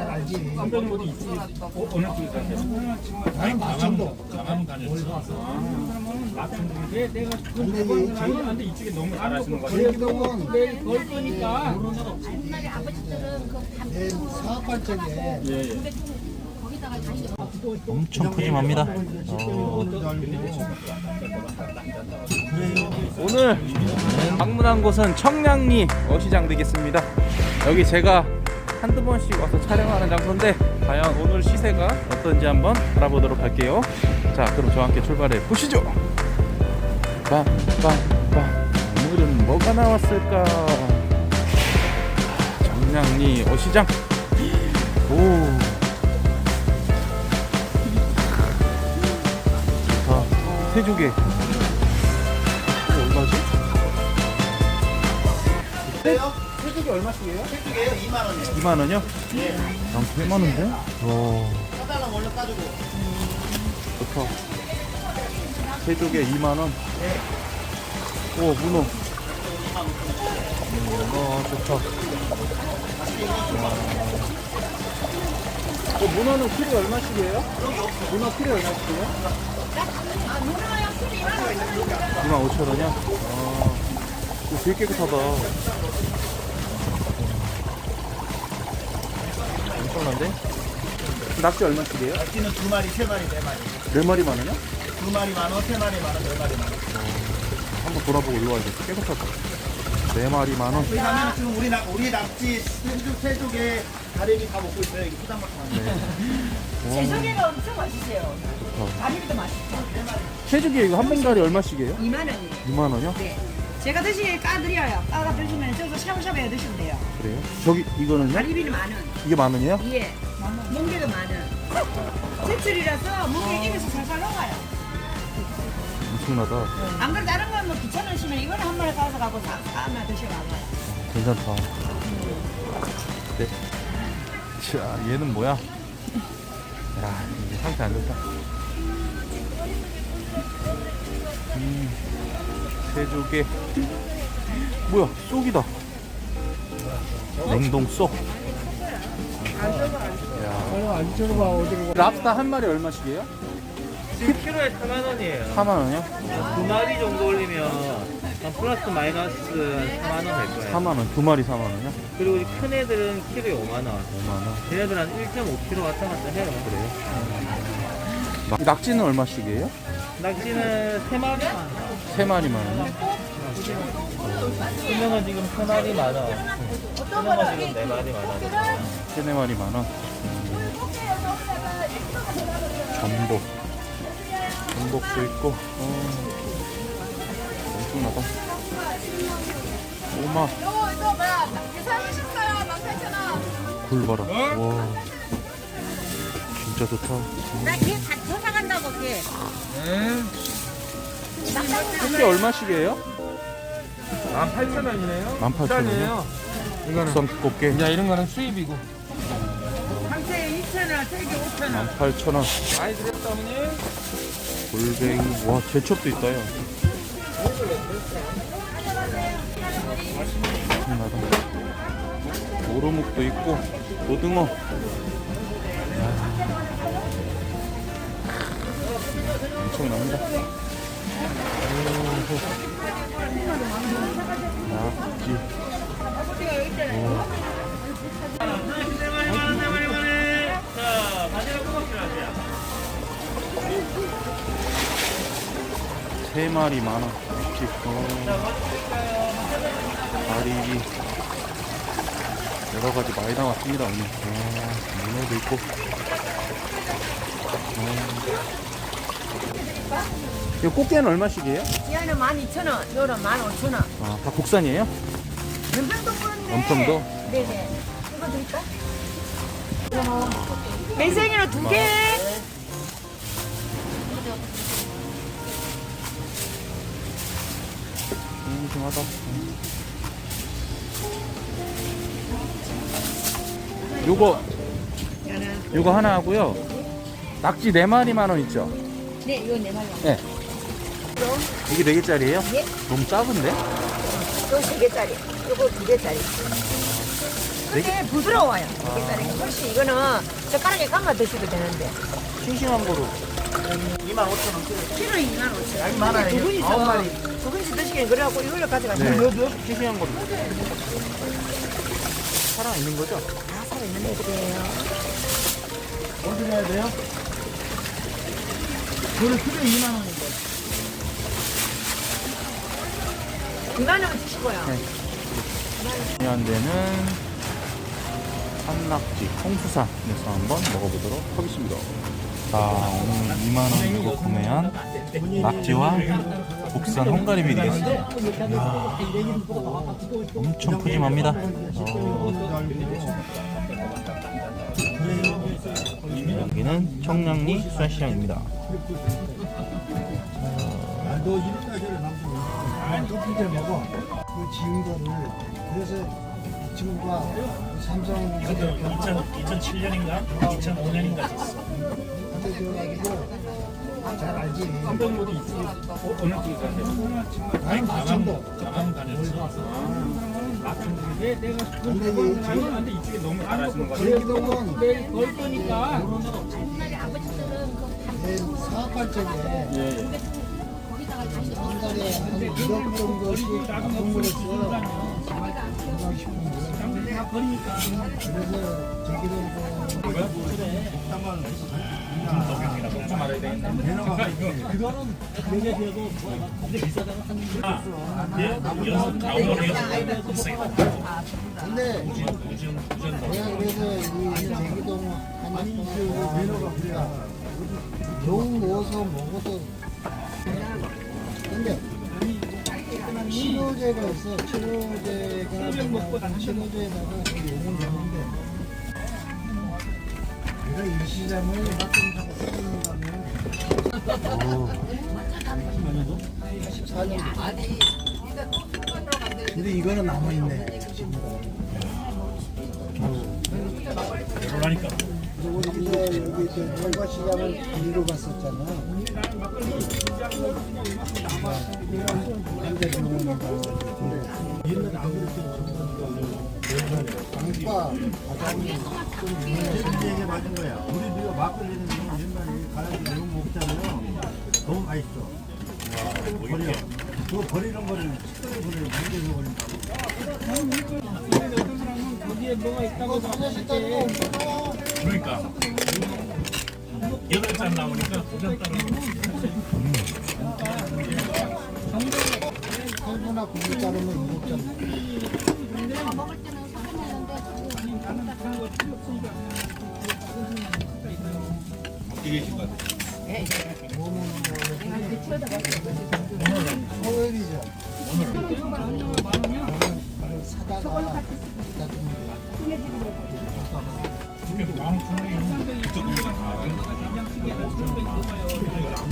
어, 어느 사세요? 아니, 강암도. 강암 다녔어. 맞춘데 내가 대본 사람은 안돼 이쪽에 너무 잘하시는 거 같아요. 내일 걸 거니까. 옛날에 아버지들은 내 다시 엄청 푸짐합니다. 어, 오늘 방문한 곳은 청량리 어시장 되겠습니다. 여기 제가 한두 번씩 와서 촬영하는 장소인데 과연 오늘 시세가 어떤지 한번 알아보도록 할게요. 자, 그럼 저와 함께 출발해 보시죠. 빵빵빵 오늘은 뭐가 나왔을까? 청량리 어시장. 오. 자, 세조개. 얼마지? 세 조개 얼마씩이에요? 세쪽에요 2만 원이에요. 2만 원이요? 네. 난 8만 원인데? 와, 사달랑 원래 따지고. 좋다. 세 조개 2만 원. 오, 문어. 와, 좋다. 와. 어, 문어는 키로에 얼마씩이에요? 문어 키로에 얼마씩이에요? 문어 5천 원이야? 아, 이거 되게 깨끗하다. 엄청난데? 낙지 얼마씩이에요? 낙지는 두 마리, 세 마리, 네 마리. 네 마리 만 원이요? 두 마리 만 원, 세 마리 만 원, 네 마리 만 원. 한번 돌아보고 일로 와야겠다. 깨끗하다. 네 마리 만 원. 여기 가면 지금 우리 낙 우리 낙지 세쪽 세쪽에 가래비 다 먹고 있어요. 이게 포장마차. 제조개가 엄청 맛있어요. 가리비도 맛있고. 채죽이 이거 한 봉다리 얼마씩이에요? 2만 원이에요. 2만 원이요? 네. 제가 드시게 까드려요. 까가 드시면 저도 샤브샤브해 드시면 돼요. 그래요? 저기 이거는요? 가리비는 만 원. 이게 만 원이에요? 예. 멍게도 만 원. 제철이라서 멍게 입에서 살살 녹아요. 엄청나다. 안 그래도 다른 건뭐 귀찮으시면 이거는 한 마리 가서 가고 사, 하나 드셔봐봐요. 괜찮다. 네. 자, 얘는 뭐야? 야, 이게 상태 안 좋다. 음, 새조개. 뭐야, 쏙이다. 냉동 쏙. 야. 안 들어봐 어디로 랍스타 한 마리 얼마씩이에요? 지금 키로에 4만 원이에요. 4만 원이요? 두 마리 정도 올리면 한 플러스 마이너스 4만 원 될 거예요. 4만 원, 두 마리 4만 원이요? 그리고 이큰 애들은 키로에 5만 원. 5만 원. 걔네들 한 1.5kg 왔다 갔다 해요. 그래요? 막- 낙지는 얼마씩이에요? 낙지는 3마리 만 원. 세 마리만 원이요? 수명은 지금 3마리 만 원. 수명은 지금 4마리 만 원. 세네 마리 만 원. 전복. 전복도 있고. 어. 엄청나다. 오마. 이거 이거 뭐야 계산하셨어요 18,000원 굴 봐라. 와. 진짜 좋다. 나걔다 사간다고 걔 꽃게 얼마씩이에요? 18,000원이네요. 18,000원이요? 이거는 국산 꽃게 야, 이런 거는 수입이고. 상체에 2,000원, 세개 5,000원. 18,000원. 많이 드렸다 어머니. 골뱅이. 와, 제첩도 있다, 야. 오르묵도 있고, 고등어. 엄청납니다. 오호. 낙지. 세 마리 만 원. 낙지. 어. 가리비. 여러 가지 많이 나왔습니다, 오늘. 아, 문어도 있고. 어. 이 꽃게는 얼마씩이에요? 얘는 12,000원, 요는 15,000원. 아, 다 국산이에요? 연평도? 네네. 이거 드릴까? 매생이로 두 개. 싱싱하다. 요거, 요거 하나 하고요. 낙지 네 마리 만원 있죠? 네, 이거 네 마리. 네. 이게 네 개짜리예요? 예. 너무 작은데? 이거 세 개짜리. 이거 두 개짜리. 근데 부드러워요. 게살이 훨씬 이거는 젓가락에 감아 드셔도 되는데 싱싱한 거로 25,000원 키로. 키로 2만 5천 양이 많아요. 두 분이서 아홉 마리. 두 분이서 드시기엔 그래갖고 이걸로 가져가세요. 네. 싱싱한 거로 살아 있는 거죠? 다 살아있는 애들이에요. 어디 해야 돼요? 그래 키로 2만 원인데. 2만 원 주시고요. 중요한 데는 산낙지 홍수산에서 한번 먹어보도록 하겠습니다. 자, 오늘 2만 원으로 구매한 낙지와 국산 홍가리비 되겠습니다. 이야, 엄청 푸짐합니다. 어, 여기는 청량리 수산시장입니다. 너 이렇게까지는 남고 또피를 먹어 그 지은 거를 그래서 이 친구가 삼성 2007년인가 2005년인가 졌어. 가지고 잘 알지. 어, 쪽에 가세요? 아니 마천도 강남 다녔어. 맞춘데 내가 그걸 가면 안돼 이쪽에 너무 잘하시는 거 같아. 제기동은 내일 걸 거니까. 내 사업할 적에 한 달에 한 1억 정도씩 건강식품을 그래서 그. 그러니까 내가 그래서 이 제기동 한식품을 메뉴가 그래야 용 넣어서 먹어도 근데 치료제가 있어 치료제가 치료제에다가 용을 넣는데 내가 이 시장을 맡은 14년 근데 이거는 남아있네 그러니까. 그리고 이제 여기 저 결과 시장을 데리러 갔었잖아. 그거 버리는 거를 식당에 버려 문제서 버린다고. 이거 사자식당이 없어. 그러니까 여덟 잔 나오니까 두잔 따로. 살구나 고기 자르면 일곱 잔. 토요 일이죠.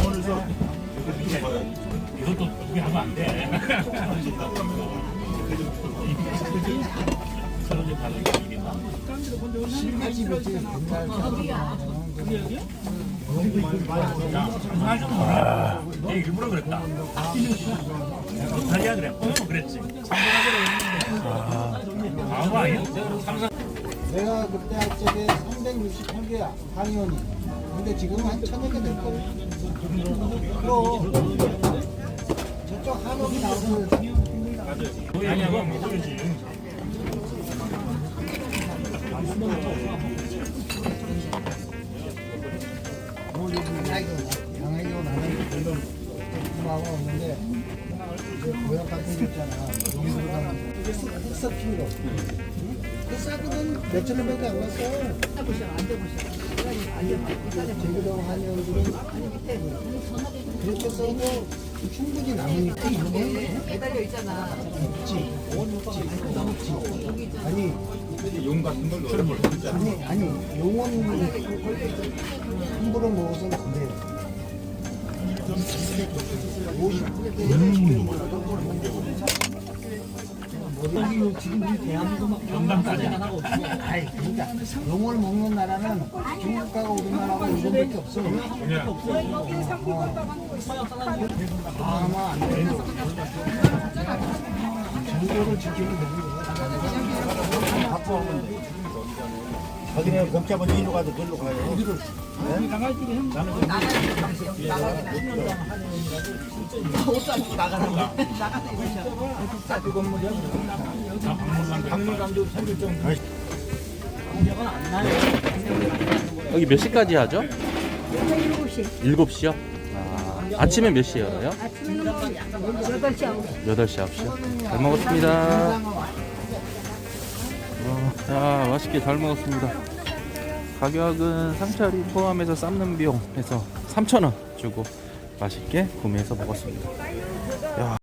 오늘 사다가 이것도 그게 하면 안 돼. 서로 좀 다른 게 이긴다. 실비집이지 옛날 정말 좀뭐 라. 내 일부러 그랬다. 못하게 그래. 어, 그랬지. 바보 아니야? 삼성 내가 그때 할 적에 368개야 강의원이 근데 지금 한 천여 개될 거야 그럼 저쪽 한옥이 나오면 아니야, 먹어야지. 아이고 하고 없는데 그 고약 같은 거 있잖아. 여기 들어가면 흑사 피로 그 싸거든 몇 천 원 밖에 안 갔어. 제주도 한의원들은 그렇게 써도 충분히 남으니까 이거는 매달려 있잖아. 없지. 없지. 아니 용 같은 걸 넣어. 아니 아니 용원 함부로 먹어서는 안 50 지금 우리 대한민국 영감까지. 아이 그러니까 용을 먹는 나라는 중국하고 우리나라가 일본밖에 없어 아마 안 돼. 정도를 지키면 되는 거야 갖고 오면 돼. 자기네 복잡한 일로 가도 글로 가요. 여기 몇 시까지 하죠? 7시. 요 아, 아침에 몇 시에 열어요? 8시, 9시. 잘 먹었습니다. 와, 자, 맛있게 잘 먹었습니다. 가격은 상차림 포함해서 삶는 비용 해서 3,000원 주고 맛있게 구매해서 먹었습니다.